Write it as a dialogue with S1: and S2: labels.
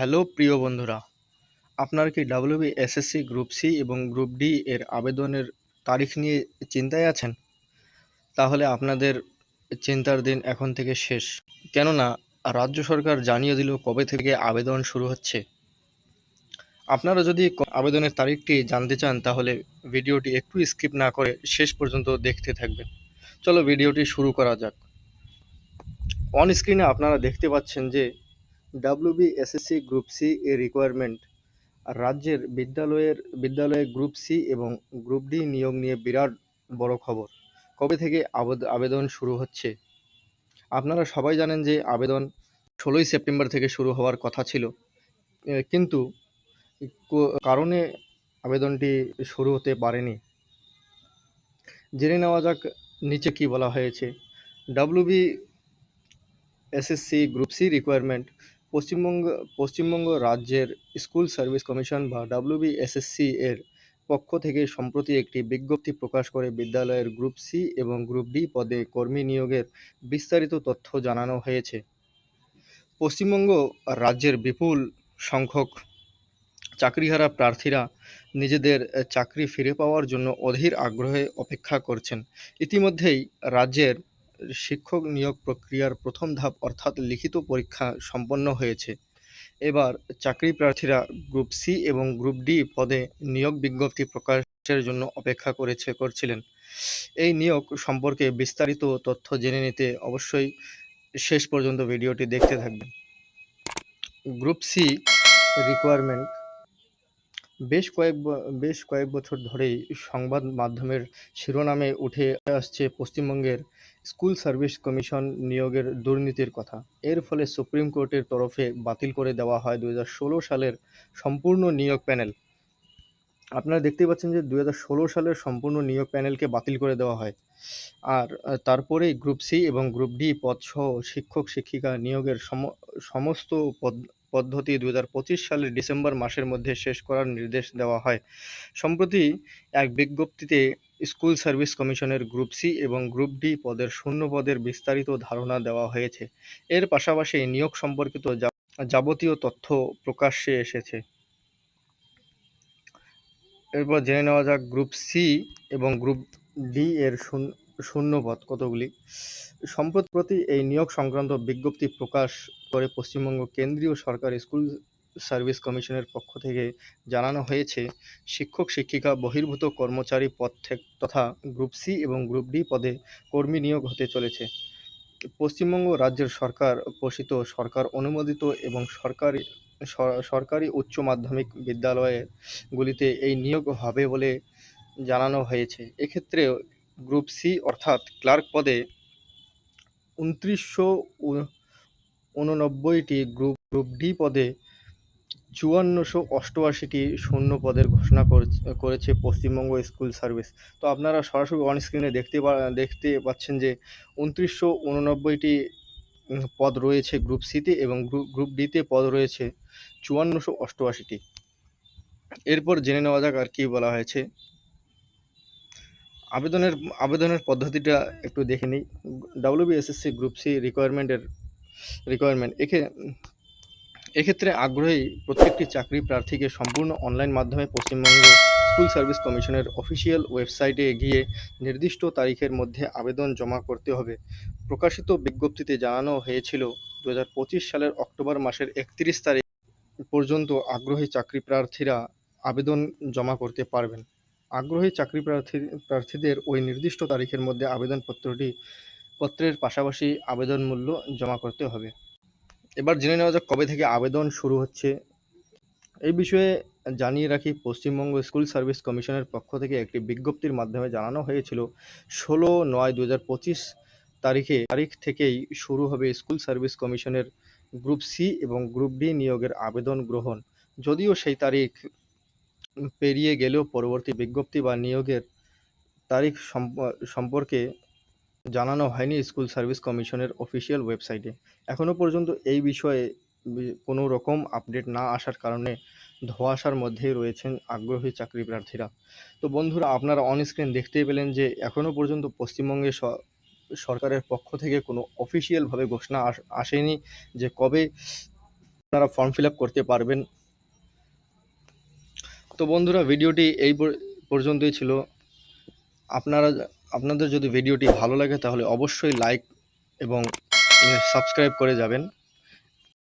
S1: Hello প্রিয় বন্ধুরা, আপনারা কি ডাব্লিউবি এসএসসি গ্রুপ সি এবং গ্রুপ ডি এর আবেদনের তারিখ নিয়ে চিন্তায় আছেন? তাহলে আপনাদের চিন্তার দিন এখন থেকে শেষ। কেননা, রাজ্য সরকার জানিয়ে দিল কবে থেকে আবেদন শুরু হচ্ছে। আপনারা যদি আবেদনের তারিখটি জানতে চান, তাহলে ভিডিওটি একটু স্কিপ না করে শেষ পর্যন্ত দেখতে থাকবেন। চলো ভিডিওটি শুরু করা যাক। অন স্ক্রিনে আপনারা দেখতে পাচ্ছেন যে ডাব্লিউবি এসএসসি গ্রুপ সি এর রিকোয়ারমেন্ট রাজ্যের বিদ্যালয়ের, বিদ্যালয়ে গ্রুপ সি এবং গ্রুপ ডি নিয়োগ নিয়ে বিরাট বড় খবর। কবে থেকে আবেদ- আবেদন শুরু হচ্ছে? আপনারা সবাই জানেন যে আবেদন ষোলোই সেপ্টেম্বর থেকে শুরু হওয়ার কথা ছিল। কিন্তু কারণে আবেদনটি শুরু হতে পারেনি। জেনে নেওয়া যাক নিচে কি বলা হয়েছে। WB SSC group C recruitment Paschimbanga Paschimbanga রাজ্যের স্কুল সার্ভিস কমিশন বা ডাব্লিউবি এসএসসি এর পক্ষ থেকে সম্প্রতি একটি বিজ্ঞপ্তি প্রকাশ করে বিদ্যালয়ের গ্রুপ সি এবং গ্রুপ ডি পদে কর্মী নিয়োগের বিস্তারিত তথ্য জানানো হয়েছে। পশ্চিমবঙ্গ রাজ্যের বিপুল সংখ্যক চাকরিহারা প্রার্থীরা নিজেদের চাকরি ফিরে পাওয়ার জন্য অধীর আগ্রহে অপেক্ষা করছেন। ইতিমধ্যেই রাজ্যের শিক্ষক নিয়োগ প্রক্রিয়ার প্রথম ধাপ অর্থাৎ লিখিত পরীক্ষা সম্পন্ন হয়েছে। এবার চাকরি প্রার্থীরা গ্রুপ সি এবং গ্রুপ ডি পদে নিয়োগ বিজ্ঞপ্তি প্রকাশের জন্য অপেক্ষা করেছে, করছিলেন। এই নিয়োগ সম্পর্কে বিস্তারিত তথ্য জেনে নিতে অবশ্যই শেষ পর্যন্ত ভিডিওটি দেখতে থাকবেন। গ্রুপ সি রিকোয়ারমেন্ট বেশ কয়েক বেশ কয়েক বছর ধরেই সংবাদ মাধ্যমের শিরোনামে উঠে আসছে পশ্চিমবঙ্গের স্কুল সার্ভিস কমিশন নিয়োগের দুর্নীতির কথা। এর ফলে সুপ্রিম কোর্টের তরফে বাতিল করে দেওয়া হয় দু হাজার ষোলো সালের সম্পূর্ণ নিয়োগ প্যানেল। আপনারা দেখতেই পাচ্ছেন যে দুই হাজার ষোলো সালের সম্পূর্ণ নিয়োগ প্যানেলকে বাতিল করে দেওয়া হয়। আর তারপরেই গ্রুপ সি এবং গ্রুপ ডি পদসহ শিক্ষক, শিক্ষিকা নিয়োগের সম- সমস্ত পদ- পদ্ধতি দুই হাজার পঁচিশ সালের ডিসেম্বর মাসের মধ্যে শেষ করার নির্দেশ দেওয়া হয়। সম্প্রতি এক বিজ্ঞপ্তিতে স্কুল সার্ভিস কমিশনের গ্রুপ সি এবং গ্রুপ ডি পদের শূন্য পদের বিস্তারিত ধারণা দেওয়া হয়েছে। এর পাশাপাশি নিয়োগ সম্পর্কিত যাবতীয় তথ্য প্রকাশ্যে এসেছে। এরপর জেনে নেওয়া যাক গ্রুপ সি এবং গ্রুপ ডি এর শূন্য পদ কতগুলি। সম্প্রতি এই নিয়োগ সংক্রান্ত বিজ্ঞপ্তি প্রকাশ করে পশ্চিমবঙ্গ কেন্দ্রীয় সরকার স্কুল সার্ভিস কমিশনের পক্ষ থেকে জানানো হয়েছে, শিক্ষক, শিক্ষিকা, বহির্ভূত কর্মচারী পদ তথা গ্রুপ সি এবং গ্রুপ ডি পদে কর্মী নিয়োগ হতে চলেছে। পশ্চিমবঙ্গ রাজ্যের সরকার পোষিত সরকার অনুমোদিত এবং সরকারি সরকারি উচ্চ মাধ্যমিক বিদ্যালয়গুলিতে এই নিয়োগ হবে বলে জানানো হয়েছে। এক্ষেত্রে গ্রুপ সি অর্থাৎ ক্লার্ক পদে উনত্রিশশো উননব্বইটি গ্রুপ গ্রুপ ডি পদে চুয়ান্নশো অষ্টআশিটি শূন্য পদের ঘোষণা করেছে- পশ্চিমবঙ্গ স্কুল সার্ভিস। তো আপনারা সরাসরি অন স্ক্রিনে দেখতে দেখতে পাচ্ছেন যে উনত্রিশশো উননব্বইটি পদ রয়েছে গ্রুপ সিতে এবং গ্রুপ গ্রুপ ডিতে পদ রয়েছে চুয়ান্নশো অষ্টআশিটি। এরপর জেনে নেওয়া যাক আর কি বলা হয়েছে। আবেদনের আবেদনের পদ্ধতিটা একটু দেখে নিই। ডাব্লিউবিএসএসসি গ্রুপ সি রিকোয়ারমেন্টের রিকোয়ারমেন্ট এখে এক্ষেত্রে আগ্রহী প্রত্যেকটি চাকরি প্রার্থীকে সম্পূর্ণ অনলাইন মাধ্যমে পশ্চিমবঙ্গ স্কুল সার্ভিস কমিশনের অফিসিয়াল ওয়েবসাইটে গিয়ে নির্দিষ্ট তারিখের মধ্যে আবেদন জমা করতে হবে। প্রকাশিত বিজ্ঞপ্তিতে জানানো হয়েছিল দু হাজার পঁচিশ সালের অক্টোবর মাসের একত্রিশ তারিখ পর্যন্ত আগ্রহী চাকরি প্রার্থীরা আবেদন জমা করতে পারবেন। আগ্রহী চাকরি প্রার্থী, প্রার্থীদের ওই নির্দিষ্ট তারিখের মধ্যে আবেদনপত্রটি, পত্রের পাশাপাশি আবেদন মূল্য জমা করতে হবে। এবার জেনে নেওয়া যাক কবে থেকে আবেদন শুরু হচ্ছে। এই বিষয়ে জানিয়ে রাখি, পশ্চিমবঙ্গ স্কুল সার্ভিস কমিশনের পক্ষ থেকে একটি বিজ্ঞপ্তির মাধ্যমে জানানো হয়েছিল, ষোলো নয় দু তারিখে, তারিখ থেকেই শুরু হবে স্কুল সার্ভিস কমিশনের গ্রুপ সি এবং গ্রুপ ডি নিয়োগের আবেদন গ্রহণ। যদিও সেই তারিখ পেরিয়ে গেলেও পরবর্তী বিজ্ঞপ্তি বা নিয়োগের তারিখ সম্প- সম্পর্কে জানানো হয়নি স্কুল সার্ভিস কমিশনের অফিসিয়াল ওয়েবসাইটে। এখনও পর্যন্ত এই বিষয়ে কোনো রকম আপডেট না আসার কারণে ধোঁয়াশার মধ্যেই রয়েছেন আগ্রহী চাকরি প্রার্থীরা। তো বন্ধুরা, আপনারা অন স্ক্রিন দেখতেই পেলেন যে এখনও পর্যন্ত পশ্চিমবঙ্গে সরকারের পক্ষ থেকে কোনো অফিসিয়ালভাবে ঘোষণা আসেনি যে কবে আপনারা ফর্ম ফিল করতে পারবেন। তো বন্ধুরা, ভিডিওটি এই পর্যন্তই ছিল। আপনারা আপনাদের যদি ভিডিওটি ভালো লাগে তাহলে অবশ্যই লাইক এবং সাবস্ক্রাইব করে যাবেন।